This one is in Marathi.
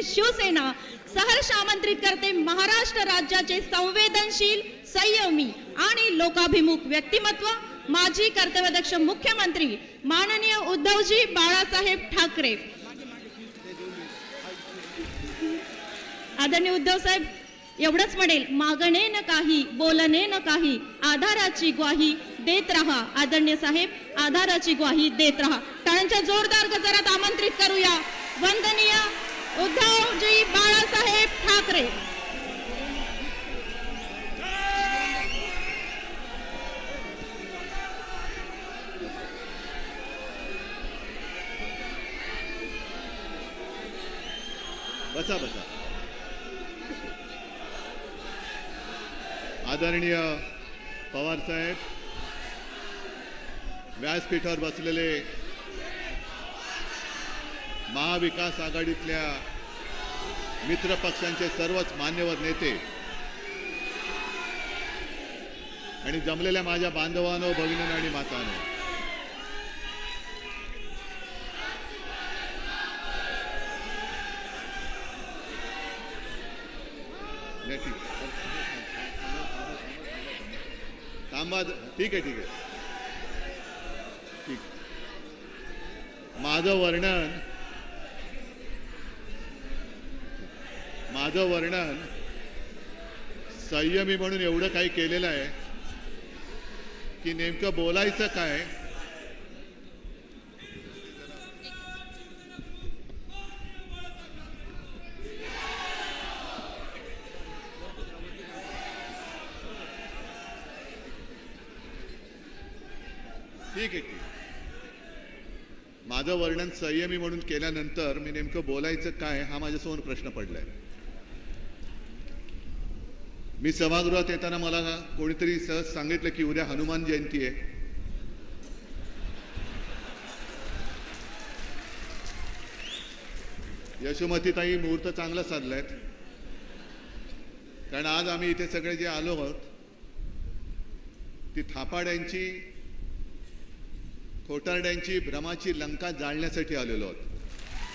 पक्षाचे शिवसेना सहर्ष आमंत्रित करते महाराष्ट्र राज्याचे संवेदनशील संयमी आणि लोकाभिमुख व्यक्तिमत्व माजी कर्तव्यदक्ष मुख्यमंत्री माननीय उद्धवजी बाळासाहेब ठाकरे. आदरणीय उद्धव साहेब एवढंच म्हणेल मागणे न काही बोलणे न काही आधाराची ग्वाही देत राहा. आदरणीय साहेब आधाराची ग्वाही देत राहा. टाळ्यांच्या जोरदार गजरात आमंत्रित करूया. वंदनीय उद्धवजी बाळासाहेब ठाकरे. बसा बसा. आदरणीय पवार साहेब व्यासपीठावर बसलेले महाविकास आघाडीतल्या मित्र पक्षांचे सर्वच मान्यवर नेते आणि जमलेल्या माझ्या बांधवानो भगिनीनो आणि मातानो. ठीक थांबा ठीक आहे ठीक आहे. ठीक. माझं वर्णन माझं वर्णन संयमी म्हणून एवढं काही केलेलं आहे की नेमकं बोलायचं काय? ठीक आहे माझं वर्णन संयमी म्हणून केल्यानंतर मी नेमकं बोलायचं काय हा माझ्यासमोर प्रश्न पडलाय. मी सभागृहात येताना मला कोणीतरी सहज सांगितलं की उद्या हनुमान जयंती आहे. यशोमतीताई मुहूर्त चांगला साधलाय कारण आज आम्ही इथे सगळे जे आलो आहोत ती थापाड्यांची खोटारड्यांची भ्रमाची लंका जाळण्यासाठी आलेलो आहोत.